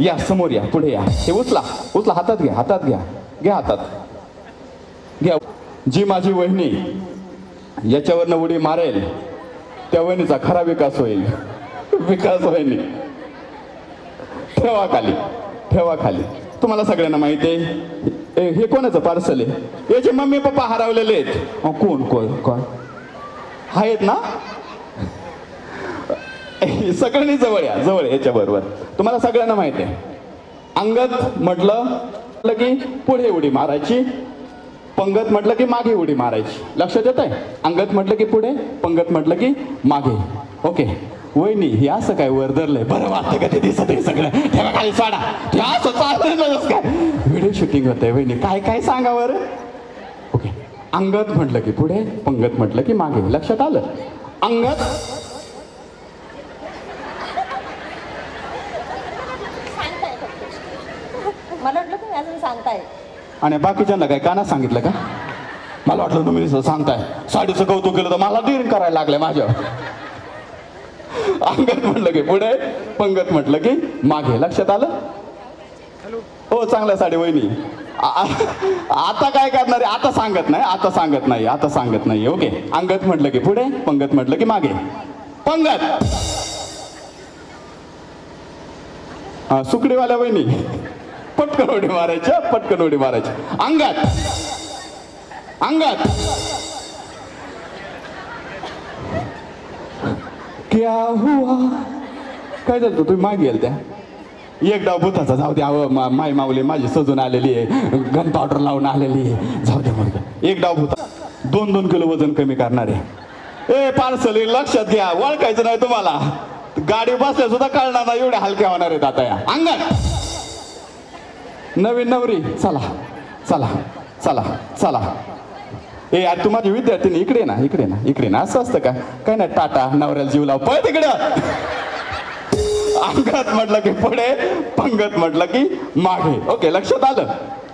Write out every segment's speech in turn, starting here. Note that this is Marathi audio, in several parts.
या समोर या पुढे या. हे उचला उचला हातात घ्या हातात घ्या. घ्या हातात. घ्या. जी माझी वहिनी याच्यावरनं उडी मारेल त्या वहिनीचा खरा विकास होईल. विकास वहिनी. ठेवा खाली ठेवा खाली. तुम्हाला सगळ्यांना माहिती आहे ए, हे कोणाचं पार्सल आहे? याचे मम्मी पप्पा हरवलेले आहेत. कोण कोण कोण? आहेत ना? सगळ्यांनी जवळ या जवळ याच्या बरोबर तुम्हाला सगळ्यांना माहिती आहे. अंगत म्हटलं म्हटलं की पुढे उडी मारायची पंगत म्हटलं की मागे उडी मारायची. लक्षात येत आहे अंगत म्हटलं की पुढे पंगत म्हटलं की मागे. ओके. वहिनी हे असं काय वर धरलंय बरं वाटतं का ते दिसत आहे सगळं? ठेवा खाली सोडा. हे असं चाललंय काय? व्हिडिओ शूटिंग होतंय वहिनी. काय काय सांगा बरं? ओके. अंगत म्हटलं की पुढे पंगत म्हटलं की मागे. लक्षात आलं? अंगत सांगताय फक्त. मला वाटलं तुम्ही अजून सांगताय. आणि बाकीच्यांना काय काना सांगितलं का? मला वाटलं तुम्ही सांगताय. साडीचं कौतुक केलं तर मला दीर करायला लागले माझ्या अंगत म्हटलं की पुढे पंगत म्हटलं की मागे. लक्षात आलं? हो चांगल्या साडी वहिनी. आता काय करणार आहे? आता सांगत नाही आता सांगत नाही आता सांगत नाही. ओके. अंगत म्हटलं की पुढे पंगत म्हटलं की मागे. पंगत! हा सुकडीवाल्या वहिनी. पटकन उडी मारायच्या पटकन उडी मारायच्या अंगात. अंगात. क्या हुआ? काय झालं तुम्ही मागे गेल त्या एक डाव भूताचा जाऊ द्या अहो, माय माऊली माझी सजून आलेली आहे. गन पावडर लावून आलेली आहे. जाऊ द्या मग एक डाव भूता दोन दोन किलो वजन कमी करणार. आहे ए पार्सल लक्षात घ्या. ओळखायचं नाही तुम्हाला. गाडी बसल्या सुद्धा कळणार नाही. एवढ्या हलक्या होणार आहेत आता या. अंगात. नवीन नवरी. चला चला चला चला. ए आज तू माझी विद्यार्थिनी इकडे ना इकडे ना इकडे ना. असं असतं का? काय नाही टाटा नवऱ्याला जीव लाव. पळ तिकडं. अंगात म्हटलं की पुढे पंगत म्हटलं की मागे. ओके लक्षात आलं?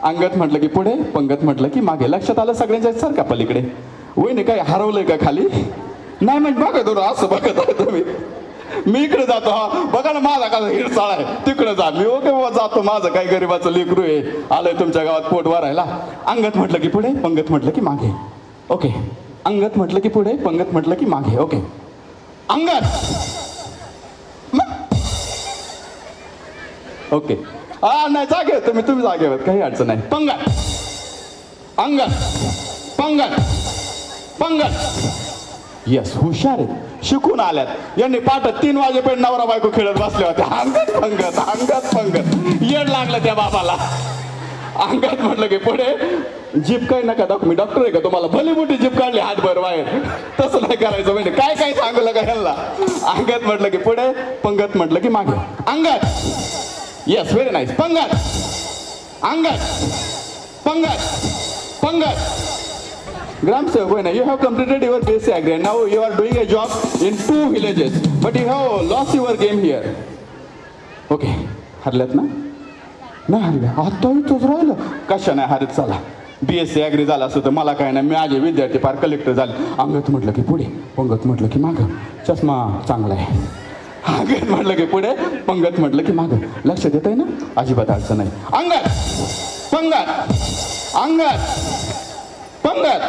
अंगत म्हटलं की पुढे पंगत म्हटलं की मागे. लक्षात आलं सगळ्यांच्या सर का पलीकडे वहिनी काय हरवलंय का खाली? नाही म्हणजे बघत असं बघत आहे तुम्ही. मी इकडे जातो हा. बघा ना माझा का हिरसाळ आहे. तिकडे जा. मी ओके बाबा जातो माझं. काय गरीबाचं लेकरू आहे. आलंय तुमच्या गावात पोट वारायला. अंगत म्हटलं की पुढे पंगत म्हटलं की मागे. ओके. अंगत म्हटलं की पुढे पंगत म्हटलं की मागे. ओके. अंगत! ओके. हा नाही जागे तुम्ही तुम्ही जागेवर काही अडचण नाही. पंगत! अंगत! पंगत! पंगत! येस हुशार आहेत. शिकून आल्यात. यांनी पाठ तीन वाजेपर्यंत नवरा बायको खेळत बसल्या होत्या. अंगत पंगत अंगत पंगत येड लागलं त्या बाबाला. अंगात म्हटलं की पुढे जीप काय नका दाखव. मी डॉक्टर आहे का? तुम्हाला भली मोठी जीप काढली हातभर बाहेर. तसं नाही करायचं म्हणजे काय काय सांगू का ह्याला अंगात म्हटलं की पुढे. पंगत म्हटलं की मागे. अंगात येस व्हेरी नाईस पंगत. अंगत पंगत. पंगत. ग्रामसेवक होय ना you completed your your Agri agri now you are doing a job in two villages but you have loss your game here okay हरल्यात ना? नाही हरल्या आता इथंच राहिलं. कशा नाही हरत चला? बी एस सी ॲग्री झाला असं तर मला काय नाही. मी आजे विद्यार्थी फार कलेक्टर झाले. अंगत म्हटलं की पुढे पंगत म्हटलं की मागं. चष्मा चांगला आहे. अंगत म्हटलं की पुढे पंगत म्हटलं की मागं. लक्ष देत आहे ना? अजिबात अडचण नाही. अंगत! पंगत! अंगत! पंगत.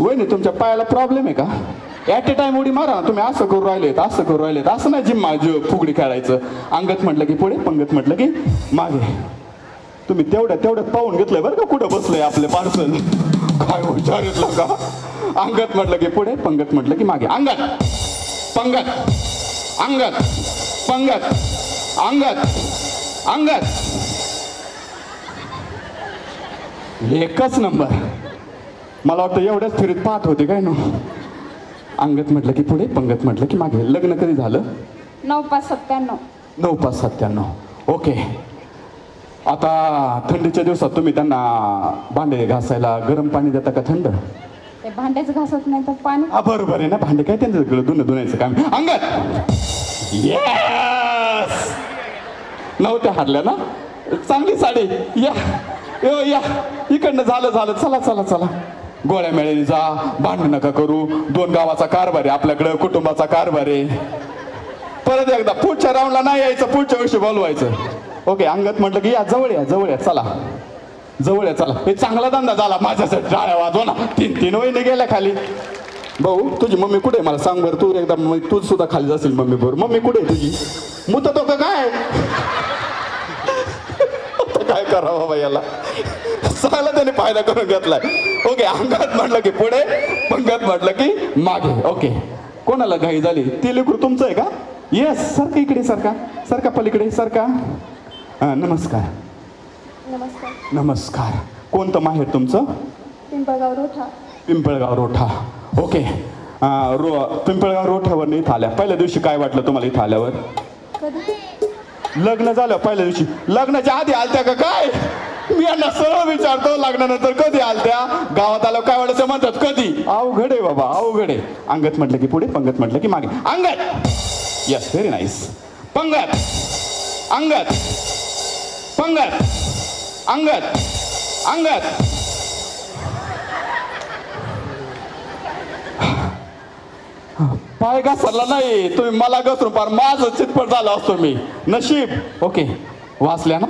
वहिनी तुमच्या पायाला प्रॉब्लेम आहे का? ॲट ए टाइम उडी मारा ना तुम्ही असं करू राहिलेत असं करू राहिलेत असं नाही जिम्मा जो फुगडी खेळायचं. अंगत म्हटलं की पुढे पंगत म्हटलं की मागे. तुम्ही तेवढ्या तेवढ्यात पाहून घेतलंय बरं का कुठं बसलंय आपले पार्सल काय विचार घेतलं का अंगत म्हटलं की पुढे पंगत म्हटलं की मागे. अंगत पंगत अंगत पंगत अंगत अंगत. एकच नंबर. मला वाटतं एवढ्याच फिरीत पाहत होते काय नो? अंगत म्हटलं की पुढे पंगत म्हटलं की मागे. लग्न कधी झालं? नऊ पाच सत्त्याण्णव. नऊ पाच सत्त्याण्णव. ओके. आता थंडीच्या दिवसात तुम्ही त्यांना भांडे घासायला गरम पाणी देता का थंड? ते भांडेच घासत नाही तर पाणी. हा बरोबर आहे ना. भांडे काय त्यांचं? धुणं धुण्याचं काम अंगत! येस नव्हत्या हारल्या ना? चांगली साडी. या. यो या. इकडनं झालं झालं. चला चला चला. गोळ्या मेळ्याने जा भांडण नका करू. दोन गावाचा कारभार आहे आपल्याकडं कुटुंबाचा कारभार आहे. परत एकदा पुढच्या राऊंडला नाही यायचं पुढच्या वर्षी बोलवायचं. ओके अंगत म्हटलं की या जवळ या जवळ या चला. जवळ या चला. हे चांगला धंदा झाला माझ्यासाठी डाळ्या वाजव ना. तीन तीन वहिनी गेल्या खाली. भाऊ तुझी मम्मी कुठे मला सांग बरं तू एकदा मग तू सुद्धा खाली जाशील मम्मी बरोबर. मम्मी कुठे आहे तुझी? मुत तो काय काय करावं बाबा याला? चांगला त्याने फायदा करून घेतलाय. ओके अंगात म्हटलं की पुढे पंगात म्हटलं की मागे. ओके कोणाला घाई झाली? ती लेकरू तुमचं आहे का? येस सारखं इकडे सारखा. सारखा पलीकडे सारखा. हां नमस्कार. नमस्कार. नमस्कार. कोणतं माहेर तुमचं? पिंपळगाव रोठा. पिंपळगाव रोठा. ओके. रो पिंपळगाव रोठ्यावर इथं आल्या. पहिल्या दिवशी काय वाटलं तुम्हाला इथं आल्यावर? लग्न झालं पहिल्या दिवशी. लग्नाच्या आधी आलत्या का काय? मी यांना सरळ विचारतो लग्नानंतर कधी आलत्या? गावात आलं काय वाटत म्हणतात? कधी? अवघड आहे बाबा अवघड आहे. अंगत म्हटलं की पुढे पंगत म्हटलं की मागे. अंगत! यस व्हेरी नाईस पंगत! अंगत! पंगत! अंगत! अंगत! पाय घसरला नाही. तुम्ही मला घसरून पार माझं चितपट झालं असतो मी. नशीब. ओके वाचल्या ना?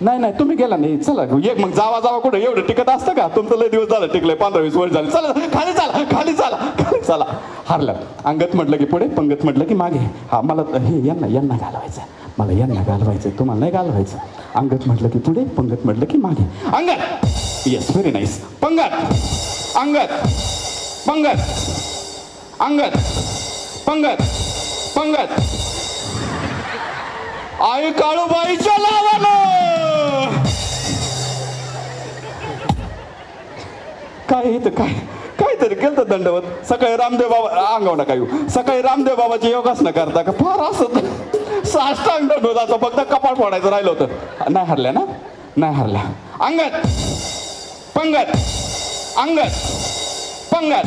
नाही नाही तुम्ही गेला नाही. चला एक मग जावा जावा कुठं? एवढं टिकत असतं का? तुमचं लय दिवस झालं टिकलंय पंधरा वीस वर्ष झाले. चला खाली चाला खाली चाला खाली चाला. हरलं. अंगत म्हटलं की पुढे पंगत म्हटलं की मागे. हा मला तर हे यांना यांना घालवायचं मला यांना घालवायचं तुम्हाला नाही घालवायचं. अंगत म्हटलं की पुढे पंगत म्हटलं की मागे. अंगत! येस व्हेरी नाईस पंगत! अंगत! पंगत! अंगत! पंगत! पंगत! आई काळूबाईच्या नावानं काय इथं काय? काहीतरी केलं तर दंडवत? सकाळी रामदेव बाबा अंगाव नका येऊ. सकाळी रामदेव बाबाची योगासनं करता का? फार असत साष्टांग दंड फक्त कपाळ फोडायचं राहिलं होतं. नाही हरल्या ना? नाही हरल्या. अंगत पंगत! अंगत पंगत!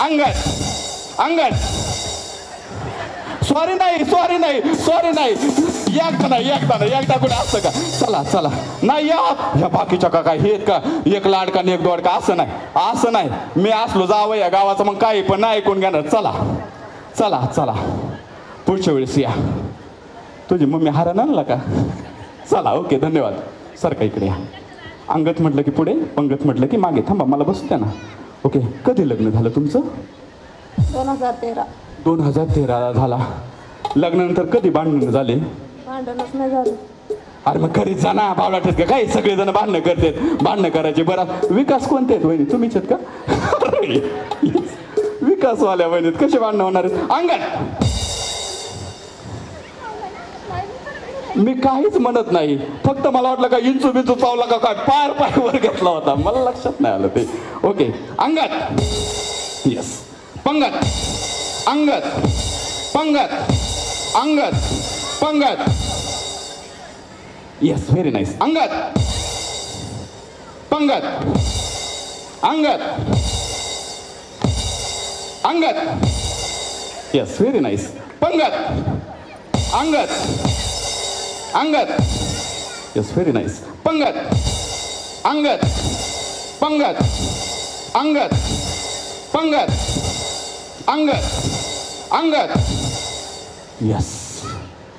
अंगत अंगत सॉरी नाही सॉरी नाही सॉरी नाही. एकदा नाही एकदा नाही एकदा कुठे असतं का? चला चला. नाही या. ह्या बाकीच्या का काय हे का? एक लाडका आणि एक दोडका असं नाही. असं नाही. मी असलो जावं या गावाचं मग काही पण नाही ऐकून घेणार. चला. चला चला. पुढच्या वेळेस या. तुझी मम्मी हारा आणला का? चला ओके धन्यवाद. सर का इकडे या. अंगत म्हटलं की पुढे पंगत म्हटलं की मागे. थांबा मला बसू द्या ना. ओके कधी लग्न झालं तुमचं? दोन हजार तेरा. दोन हजार तेरा झाला. लग्नानंतर कधी भांडणं झाले? भांडणच नाही झालं. अरे मग खरीच जा ना बावलाठत का काय सगळेजण भांडणं करतात? भांडणं करायचे बरं. विकास कोणते आहेत वहिनी? तुम्हीच आहेत का? अरे, विकासवाल्या वहिनीत कसे भांडणं होणार आहेत? अंगण! मी काहीच म्हणत नाही. फक्त मला वाटलं का इंचू बिंचू चावला का काय? पार पाय वर घेतला होता. मला लक्षात नाही आलं ते. ओके. अंगत येस पंगत! अंगत! पंगत! अंगत! Angad. Yes, very nice. Angad. Pangat. Angad. Angad. Yes, very nice. Pangat. Angad. Angad. Yes, very nice. Pangat. Angad. Pangat. Angad. Pangat. Angad. Angad. Yes.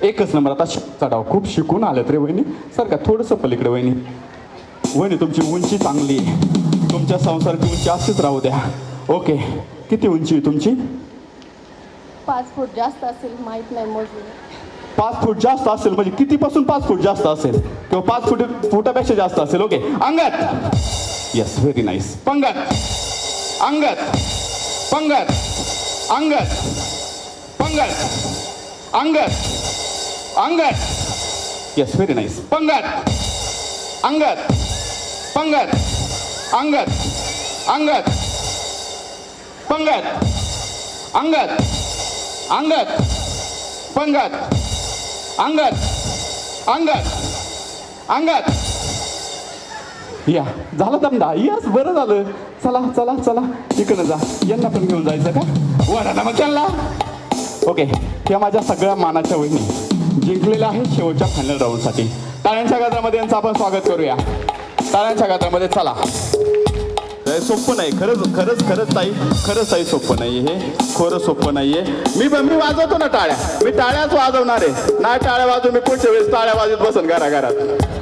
एकच नंबर. आता डाव खूप शिकून आलेत रे वहिनी. सर का थोडंसं पलीकडे वहिनी. वहिनी तुमची उंची चांगली आहे. तुमच्या संसाराची उंची अशीच राहू द्या. ओके. किती उंची आहे तुमची? पाच फूट जास्त असेल माहीत नाही मोजली पाच फूट जास्त असेल म्हणजे कितीपासून पाच फूट जास्त असेल? किंवा पाच फूट फुटापेक्षा जास्त असेल. ओके. अंगत येस व्हेरी नाईस पंगत. अंगत पंगत. अंगत पंगत. अंगत अंगत येस व्हेरी नाईस पंगत अंगत पंगत अंगत अंगत पंगत अंगत अंगत पंगत अंगत अंगत अंगत या झालं दमदा यस बरं झालं. चला चला चला. इकडं जा. यांना पण घेऊन जायचं का? वरा ना मग त्यांना. ओके त्या माझ्या सगळ्या मानाच्या वहिनी. जिंकलेला आहे शेवटच्या फायनल राऊंडसाठी टाळ्यांच्या गात्रामध्ये यांचं आपण स्वागत करूया. टाळ्यांच्या गात्रामध्ये चला. सोपं नाही खरंच खरंच खरंच ताई खरंच ताई सोपं नाही हे. खरं सोपं नाहीये. मी मी वाजवतो ना टाळ्या. मी टाळ्याच वाजवणार आहे. ना टाळ्या वाजवून मी पुढच्या वेळेस टाळ्या वाजवत बसन घरा घरात